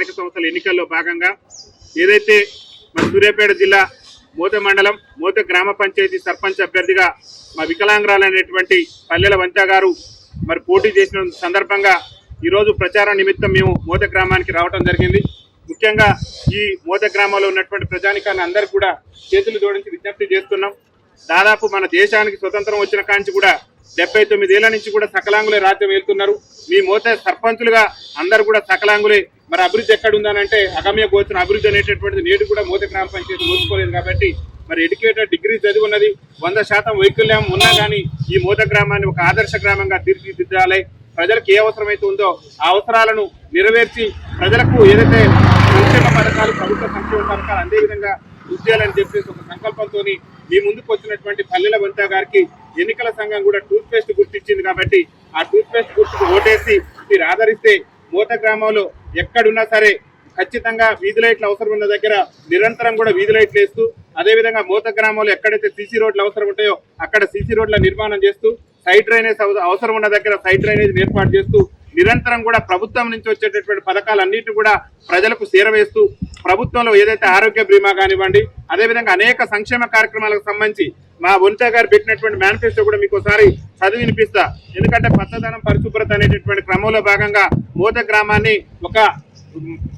స్థానిక సంస్థల ఎన్నికల్లో భాగంగా ఏదైతే మన సూర్యాపేట జిల్లా మోత మండలం మోత గ్రామ పంచాయతీ సర్పంచ్ అభ్యర్థిగా మా వికలాంగురాలైనటువంటి పల్లెల వంచా గారు మరి పోటీ చేసిన సందర్భంగా ఈరోజు ప్రచారం నిమిత్తం మేము మోత గ్రామానికి రావడం జరిగింది. ముఖ్యంగా ఈ మోత గ్రామంలో ఉన్నటువంటి ప్రజానికాన్ని అందరూ కూడా చేతులు జోడించి విజ్ఞప్తి చేస్తున్నాం. దాదాపు మన దేశానికి స్వతంత్రం వచ్చిన కాంచి కూడా డెబ్బై తొమ్మిదేళ్ళ నుంచి కూడా సకలాంగులే రాజ్యం వెళ్తున్నారు మీ మోత సర్పంచులుగా అందరు కూడా సకలాంగులే. మరి అభివృద్ధి ఎక్కడ ఉందనంటే అగమ్య గోచన అభివృద్ధి అనేటటువంటిది నేడు కూడా మోత గ్రామ పంచాయతీ మోసుకోలేదు కాబట్టి మరి ఎడ్యుకేటెడ్ డిగ్రీ చదివి ఉన్నది వంద శాతం వైకల్యం ఉన్నా కానీ ఈ మోత గ్రామాన్ని ఒక ఆదర్శ గ్రామంగా తీర్చిదిద్దాలి. ప్రజలకు ఏ అవసరమైతే ఉందో ఆ అవసరాలను నెరవేర్చి ప్రజలకు ఏదైతే సంక్షేమ పథకాలు ప్రభుత్వ సంక్షేమ పథకాలు అదేవిధంగా విధంగా చేయాలని చెప్పేసి ఒక సంకల్పంతో మీ ముందుకు వచ్చినటువంటి పల్లెల వంత గారికి ఎన్నికల సంఘం కూడా టూత్ పేస్ట్ గుర్తించింది కాబట్టి ఆ టూత్ పేస్ట్ గుర్తుకు ఓటేసి మీరు ఆదరిస్తే మూత గ్రామంలో ఎక్కడున్నా సరే ఖచ్చితంగా వీధి లైట్లు అవసరం ఉన్న దగ్గర నిరంతరం కూడా వీధి లైట్లు వేస్తూ అదేవిధంగా మూత గ్రామంలో ఎక్కడైతే సీసీ రోడ్లు అవసరం ఉంటాయో అక్కడ సీసీ రోడ్ల నిర్మాణం చేస్తూ సైడ్ డ్రైనేజ్ అవ- అవసరం ఉన్న దగ్గర సైడ్ డ్రైనేజ్ ఏర్పాటు చేస్తూ నిరంతరం కూడా ప్రభుత్వం నుంచి వచ్చేటటువంటి పథకాలన్నింటినీ కూడా ప్రజలకు చేరవేస్తూ ప్రభుత్వంలో ఏదైతే ఆరోగ్య బీమా కానివ్వండి అదేవిధంగా అనేక సంక్షేమ కార్యక్రమాలకు సంబంధించి మా వనిత గారు పెట్టినటువంటి మేనిఫెస్టో కూడా మీకు ఒకసారి చదివి వినిపిస్తా. ఎందుకంటే పచ్చదనం పరిశుభ్రత అనేటటువంటి క్రమంలో భాగంగా మూత గ్రామాన్ని ఒక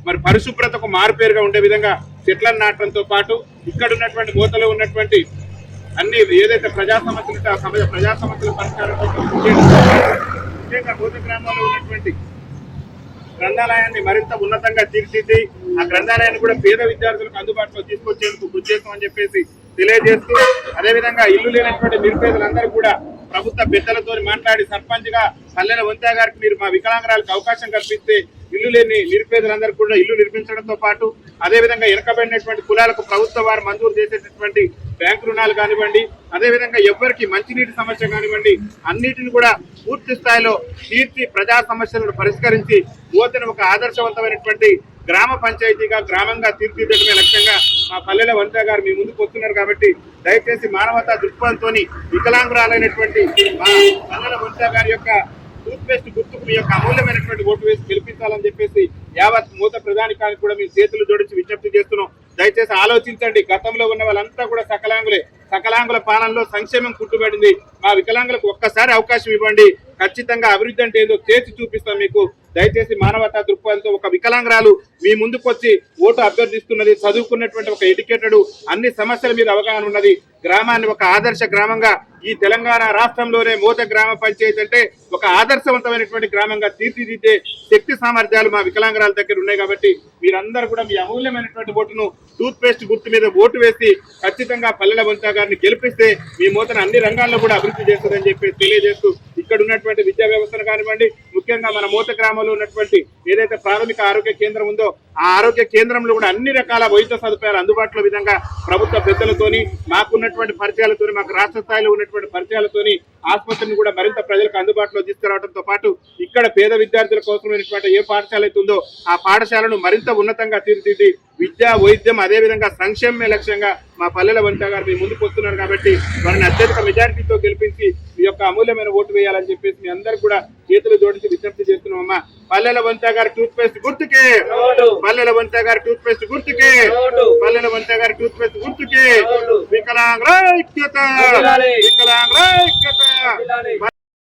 మరి పరిశుభ్రతకు మారుపేరుగా ఉండే విధంగా చెట్లను నాటడంతో పాటు ఇక్కడ ఉన్నటువంటి మూతలో ఉన్నటువంటి అన్ని ఏదైతే ప్రజా సమస్యలు ప్రజా సమస్యల పరిష్కారం గ్రామాల్లో ఉన్నటువంటి గ్రంథాలయాన్ని మరింత ఉన్నతంగా తీర్చిది ఆ గ్రంథాలయాన్ని కూడా పేద విద్యార్థులకు అందుబాటులో తీసుకొచ్చేందుకు కృషి చేస్తామని చెప్పేసి తెలియజేస్తూ అదేవిధంగా ఇల్లు లేనటువంటి నిరుపేదలందరూ కూడా ప్రభుత్వ పెద్దలతో మాట్లాడి సర్పంచ్గా పల్లెల వంతా గారికి మీరు మా వికలాంగరాలకు అవకాశం కల్పిస్తే ఇల్లు లేని నిరుపేదలందరూ కూడా ఇల్లు నిర్మించడంతో పాటు అదేవిధంగా వెనకబడినటువంటి కులాలకు ప్రభుత్వ వారు మంజూరు చేసేటటువంటి బ్యాంకు రుణాలు కానివ్వండి అదేవిధంగా ఎవరికి మంచినీటి సమస్య కానివ్వండి అన్నిటిని కూడా పూర్తి స్థాయిలో తీర్చి ప్రజా సమస్యలను పరిష్కరించి యువతను ఒక ఆదర్శవంతమైనటువంటి గ్రామ పంచాయతీగా గ్రామంగా తీర్చిదిద్దడమే లక్ష్యంగా మా పల్లెల వనిత గారు మీ ముందుకు వస్తున్నారు కాబట్టి దయచేసి మానవతా దృక్పథంతో వికలాంగురాలైనటువంటి మా పల్లెల వనిత గారి యొక్క టూత్పేస్ట్ గుర్తుకు మీ యొక్క అమూల్యమైనటువంటి ఓటు వేసి గెలిపించాలని చెప్పేసి యావత్ మూత ప్రధానికానికి కూడా మీ చేతులు జోడించి విజ్ఞప్తి చేస్తున్నాం. దయచేసి ఆలోచించండి. గతంలో ఉన్న వాళ్ళంతా కూడా సకలాంగులే. సకలాంగుల పాలనలో సంక్షేమం కుట్టుబడింది. మా వికలాంగులకు ఒక్కసారి అవకాశం ఇవ్వండి. ఖచ్చితంగా అభివృద్ధి అంటే ఏదో చేసి చూపిస్తాం మీకు. దయచేసి మానవతా దృక్పథంతో ఒక వికలాంగురాలు మీ ముందుకు వచ్చి ఓటు అభ్యర్థిస్తున్నది చదువుకున్నటువంటి ఒక ఎడ్యుకేటెడ్ అన్ని సమస్యల మీద అవగాహన ఉన్నది. గ్రామాన్ని ఒక ఆదర్శ గ్రామంగా ఈ తెలంగాణ రాష్ట్రంలోనే మూత గ్రామ పంచాయతీ అంటే ఒక ఆదర్శవంతమైనటువంటి గ్రామంగా తీర్చిదిద్దే శక్తి సామర్థ్యాలు మా వికలాంగురాల దగ్గర ఉన్నాయి కాబట్టి మీరందరూ కూడా మీ అమూల్యమైనటువంటి ఓటును టూత్ పేస్ట్ గుర్తు మీద ఓటు వేసి ఖచ్చితంగా పల్లెల వంతా గారిని గెలిపిస్తే మీ మూతను అన్ని రంగాల్లో కూడా అభివృద్ధి చేస్తుందని చెప్పి తెలియజేస్తూ ఇక్కడ ఉన్నటువంటి విద్యా వ్యవస్థను కానివ్వండి ముఖ్యంగా మన మూత గ్రామంలో ఉన్నటువంటి ఏదైతే ప్రాథమిక ఆరోగ్య కేంద్రం ఉందో ఆ ఆరోగ్య కేంద్రంలో కూడా అన్ని రకాల వైద్య సదుపాయాలు అందుబాటులో విధంగా ప్రభుత్వ పెద్దలతోని మాకున్నటువంటి పరిచయాలతోని మాకు రాష్ట్ర స్థాయిలో ఉన్నటువంటి పరిచయాలతోని ఆసుపత్రిని కూడా మరింత ప్రజలకు అందుబాటులో తీసుకురావడంతో పాటు ఇక్కడ పేద విద్యార్థుల కోసమైనటువంటి ఏ పాఠశాల అయితే ఉందో ఆ పాఠశాలను మరింత ఉన్నతంగా తీర్చిది విద్య వైద్యం అదేవిధంగా సంక్షేమమే లక్ష్యంగా మా పల్లెల వంట గారు మీ ముందుకు వస్తున్నారు కాబట్టి వారిని అత్యధిక మెజారిటీతో గెలిపించి మీ యొక్క అమూల్యమైన ఓటు వేయాలని చెప్పేసి మీ అందరు కూడా చేతులు జోడించి విజ్ఞప్తి చేస్తున్నామమ్మా. పల్లెల వంట గారి టూత్ పేస్ట్ గుర్తుకే పల్లెల వంట గారి టూత్ పేస్ట్ గుర్తుకే పల్లెల వంట గారి టూత్ పేస్ట్ గుర్తుకే వికలాంగ్రైక్యత వికలాంగ్రైక్యత